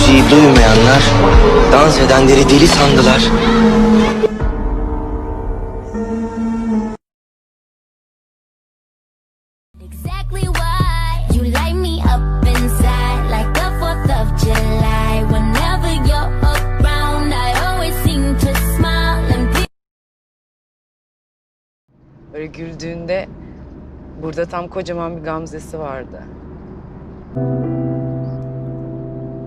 müziği duymayanlar dans edenleri deli sandılar. Exactly why you light me up inside like the 4th of July. Whenever you're around, I always seem to smile and be. Böyle güldüğünde burada tam kocaman bir gamzesi vardı.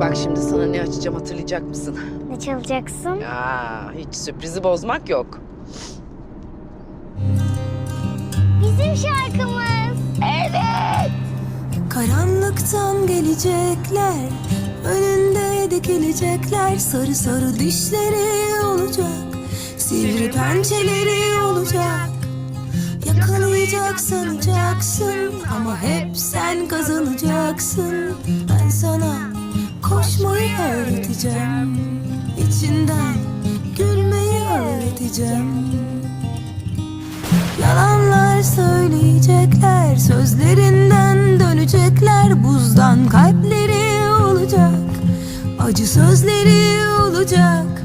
Bak şimdi sana ne açacağım hatırlayacak mısın? Ne çalacaksın? Ya hiç sürprizi bozmak yok. Bizim şarkımız. Karanlıktan gelecekler Önünde dikilecekler Sarı sarı dişleri olacak Sivri pençeleri olacak Yakalayacak sanacaksın Ama hep sen kazanacaksın Ben sana koşmayı öğreteceğim. İçinden gülmeyi öğreteceğim. Yalanlar söyleyecekler Sözlerinden dönecekler. Buzdan kalpleri olacak Acı sözleri olacak.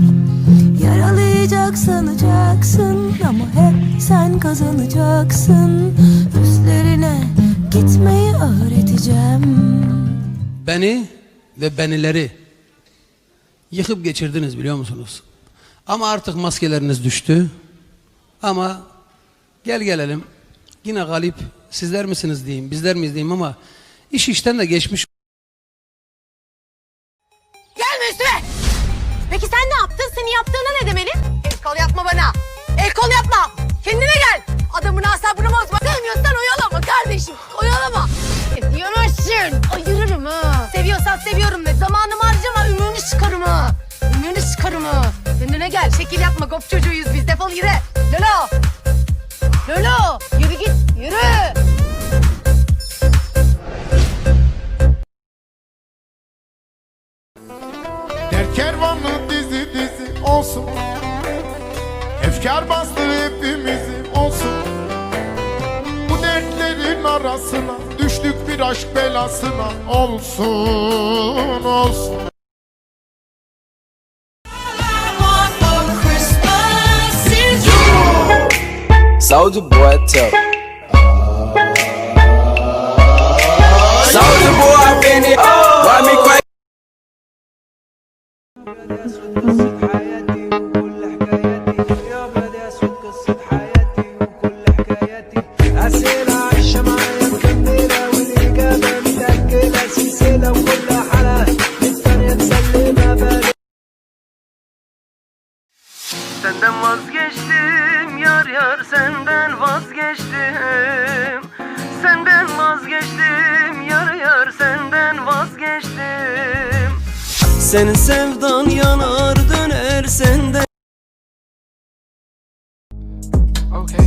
Yaralayacak sanacaksın Ama hep sen kazanacaksın. Üstlerine gitmeyi öğreteceğim. Beni ve benileri yıkıp geçirdiniz biliyor musunuz? Ama artık maskeleriniz düştü. Ama gel gelelim. Yine galip sizler misiniz diyeyim, bizler miyiz diyeyim ama iş işten de geçmiş. Gelme üstüme. Peki sen ne yaptın? Senin yaptığına ne demeli? El kol yapma bana. El kol yapma. Kendine gel. Adamın Çıkarım ha. Kendine gel. Şekil yapma. Gop çocuğuyuz biz. Defol yürü. Lolo. Lolo. Yürü git. Yürü. Der kervanı dizi dizi olsun Efkar bastı hepimizi olsun Bu dertlerin arasına Düştük bir aşk belasına Olsun olsun Soldier boy, tell Soldier boy, I'm in it. Why me vazgeçtim Senden vazgeçtim yar yar senden vazgeçtim Senin sevdan yanar döner senden Okay,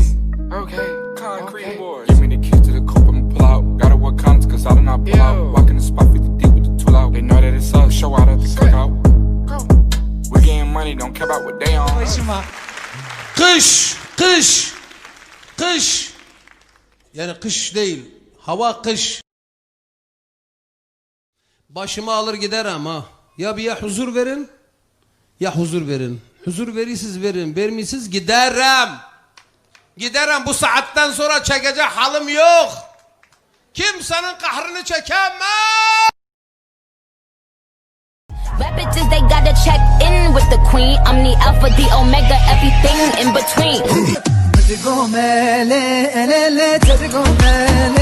okay, concrete boys. Give me the keys to the coupe, I'ma pull out. Gotta what comes, cause I do not pull out. Walk in the spot 50 deep with the tool out. They know that it's us, show out at the cookout. We getting money, don't care about what they on. Kış, kış, kış. Yani kış değil, hava kış. Başımı alır gider ama. Ya bir ya huzur verin, ya huzur verin. Huzur verirsiniz verin, vermişsiniz giderim. Giderim bu saatten sonra çekecek halim yok. Kimsenin kahrını çekemem. Rap they gotta check in with the queen. I'm the alpha, the omega, everything in between. Tergomele, elele, tergomele